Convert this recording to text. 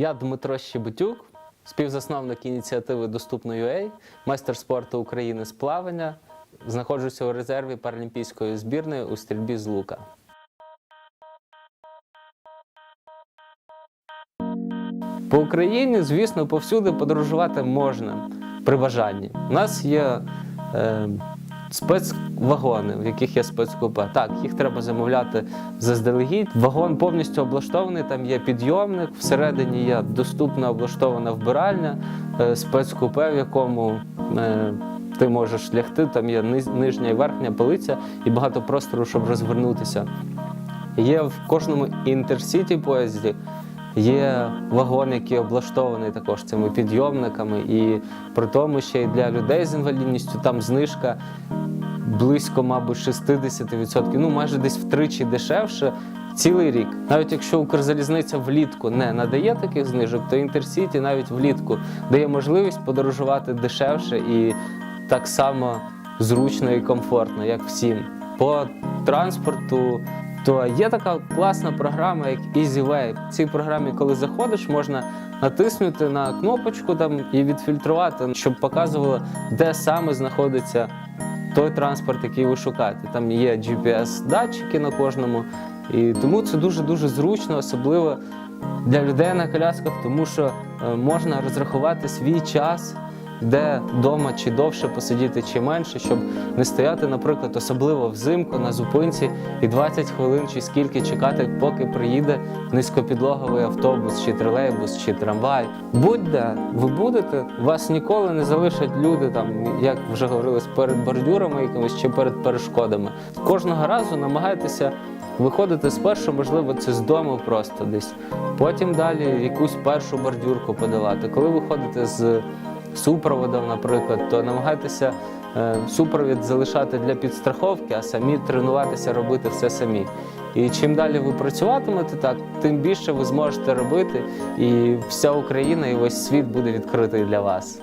Я Дмитро Щебетюк, співзасновник ініціативи Доступно.UA, майстер спорту України з плавання. Знаходжуся у резерві паралімпійської збірної у стрільбі з лука. По Україні, звісно, повсюди подорожувати можна при бажанні. У нас є е, спецвагони, в яких є спецкупе. Так, їх треба замовляти заздалегідь. Вагон повністю облаштований, там є підйомник, всередині є доступна облаштована вбиральня, е, спецкупе, в якому е, ти можеш лягти, там є нижня і верхня полиця і багато простору, щоб розвернутися. Є в кожному інтерсіті поїзді. Є вагон, який облаштований також цими підйомниками, і при тому ще й для людей з інвалідністю там знижка близько, мабуть, 60%, ну майже десь втричі дешевше цілий рік. Навіть якщо Укрзалізниця влітку не надає таких знижок, то інтерсіті навіть влітку дає можливість подорожувати дешевше і так само зручно і комфортно, як всім. По транспорту то є така класна програма, як EasyWay. В цій програмі, коли заходиш, можна натиснути на кнопочку там і відфільтрувати, щоб показувало, де саме знаходиться той транспорт, який ви шукаєте. Там є GPS-датчики на кожному, і тому це дуже дуже зручно, особливо для людей на колясках, тому що е, можна розрахувати свій час. Де вдома чи довше посидіти, чи менше, щоб не стояти, наприклад, особливо взимку на зупинці і 20 хвилин чи скільки чекати, поки приїде низькопідлоговий автобус, чи тролейбус, чи трамвай. Будь-де ви будете, вас ніколи не залишать люди, там, як вже говорилось, перед бордюрами якимись чи перед перешкодами. Кожного разу намагайтеся виходити спершу, можливо, це з дому просто десь. Потім далі якусь першу бордюрку подолати. Коли ви ходите з супроводом, наприклад, то намагайтеся е, супровід залишати для підстраховки, а самі тренуватися робити все самі. І чим далі ви працюватимете так, тим більше ви зможете робити, і вся Україна і весь світ буде відкритий для вас.